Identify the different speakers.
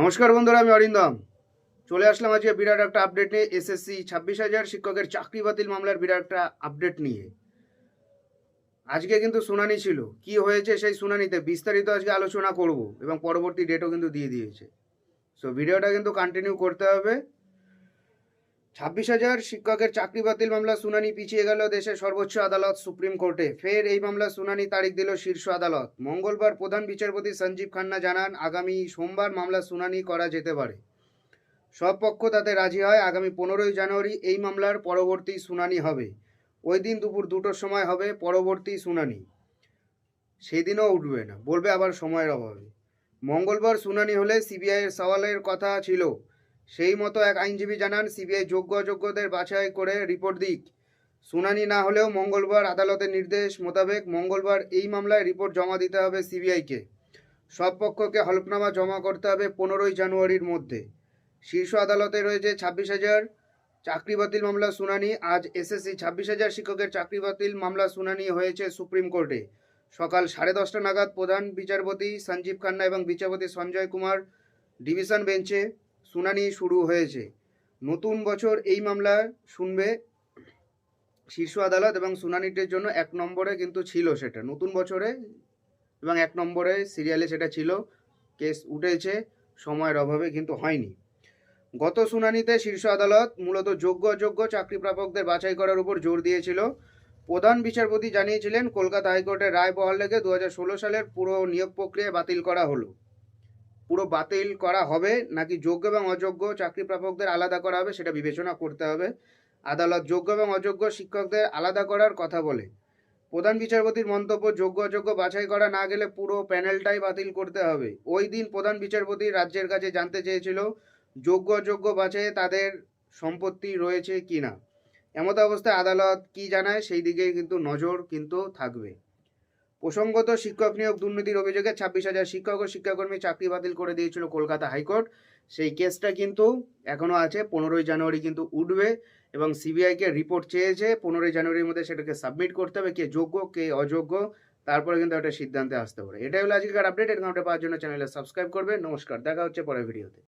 Speaker 1: নমস্কার বন্ধুরা, আমি অরিন্দম। চলে আসলাম আজকে বিরাট একটা আপডেট নিয়ে এসএসসি ছাব্বিশ হাজার শিক্ষকের চাকরি বাতিল মামলার বিরাট একটা আপডেট নিয়ে। আজকে কিন্তু শুনানি ছিল, কি হয়েছে সেই শুনানিতে বিস্তারিত আজকে আলোচনা করব এবং পরবর্তী ডেটও কিন্তু দিয়ে দিয়েছে। সো ভিডিওটা কিন্তু কন্টিনিউ করতে হবে। ছাব্বিশ হাজার শিক্ষকের চাকরি বাতিল মামলা শুনানি পিছিয়ে গেল দেশের সর্বোচ্চ আদালত সুপ্রিম কোর্টে। ফের এই মামলা শুনানি তারিখ দিল শীর্ষ আদালত। মঙ্গলবার প্রধান বিচারপতি সঞ্জীব খান্না জানান, আগামী সোমবার মামলা শুনানি করা যেতে পারে। সব পক্ষ তাতে রাজি হয়, আগামী পনেরোই জানুয়ারি এই মামলার পরবর্তী শুনানি হবে। ওই দিন দুপুর দুটোর সময় হবে পরবর্তী শুনানি। সেদিনও উঠবে না, বলবে আবার সময়ের অভাবে। মঙ্গলবার শুনানি হলে সিবিআইয়ের সওয়ালের কথা ছিল সেই মতো এক আইনজীবী জানান, সিবিআই যোগ্য অযোগ্যদের বাছাই করে রিপোর্ট দিক। শুনানি না হলেও মঙ্গলবার আদালতের নির্দেশ মোতাবেক মঙ্গলবার এই মামলায় রিপোর্ট জমা দিতে হবে সিবিআইকে। সব পক্ষকে হলফনামা জমা করতে হবে পনেরোই জানুয়ারির মধ্যে। শীর্ষ আদালতে রয়েছে ছাব্বিশ হাজার চাকরি বাতিল মামলা শুনানি। আজ এসএসসি ছাব্বিশ হাজার শিক্ষকের চাকরি বাতিল মামলা শুনানি হয়েছে সুপ্রিম কোর্টে। সকাল সাড়ে দশটা নাগাদ প্রধান বিচারপতি সঞ্জীব খান্না এবং বিচারপতি সঞ্জয় কুমার ডিভিশন বেঞ্চে শুনানি শুরু হয়েছে। নতুন বছর এই মামলা শুনবে শীর্ষ আদালত এবং শুনানিটির জন্য এক নম্বরে কিন্তু ছিল সেটা। নতুন বছরে এবং এক নম্বরে সিরিয়ালে সেটা ছিল, কেস উঠেছে, সময়ের অভাবে কিন্তু হয়নি। গত শুনানিতে শীর্ষ আদালত মূলত যোগ্য অযোগ্য চাকরি প্রাপকদের বাছাই করার উপর জোর দিয়েছিল। প্রধান বিচারপতি জানিয়েছিলেন, কলকাতা হাইকোর্টের রায় বহাল রেখে দু সালের পুরো নিয়োগ প্রক্রিয়া বাতিল করা হলো। পুরো বাতিল করা হবে, নাকি যোগ্য এবং অযোগ্য চাকরি প্রাপকদের আলাদা করা হবে সেটা বিবেচনা করতে হবে। আদালত যোগ্য এবং অযোগ্য শিক্ষকদের আলাদা করার কথা বলে। প্রধান বিচারপতির মন্তব্য, যোগ্য অযোগ্য বাছাই করা না গেলে পুরো প্যানেলটাই বাতিল করতে হবে। ওই দিন প্রধান বিচারপতি রাজ্যের কাছে জানতে চেয়েছিল, যোগ্য অযোগ্য বাছাইয়ে তাদের সম্পত্তি রয়েছে কি না এমত অবস্থায় আদালত কি জানায় সেই দিকে কিন্তু নজর কিন্তু থাকবে। প্রসঙ্গত, শিক্ষক নিয়োগ দুর্নীতির অভিযোগে ছাব্বিশ হাজার শিক্ষক ও শিক্ষাকর্মী চাকরি বাতিল করে দিয়েছিল কলকাতা হাইকোর্ট। সেই কেসটা কিন্তু এখনও আছে, পনেরোই জানুয়ারি কিন্তু উঠবে এবং সিবিআইকে রিপোর্ট চেয়েছে, পনেরোই জানুয়ারির মধ্যে সেটাকে সাবমিট করতে হবে, কে যোগ্য, কে অযোগ্য, তারপরে কিন্তু একটা সিদ্ধান্তে আসতে পারে। এটাই হলো আজকের আপডেট কাউন্টে পাওয়ার জন্য চ্যানেলে সাবস্ক্রাইব করবে। নমস্কার, দেখা হচ্ছে পরের ভিডিওতে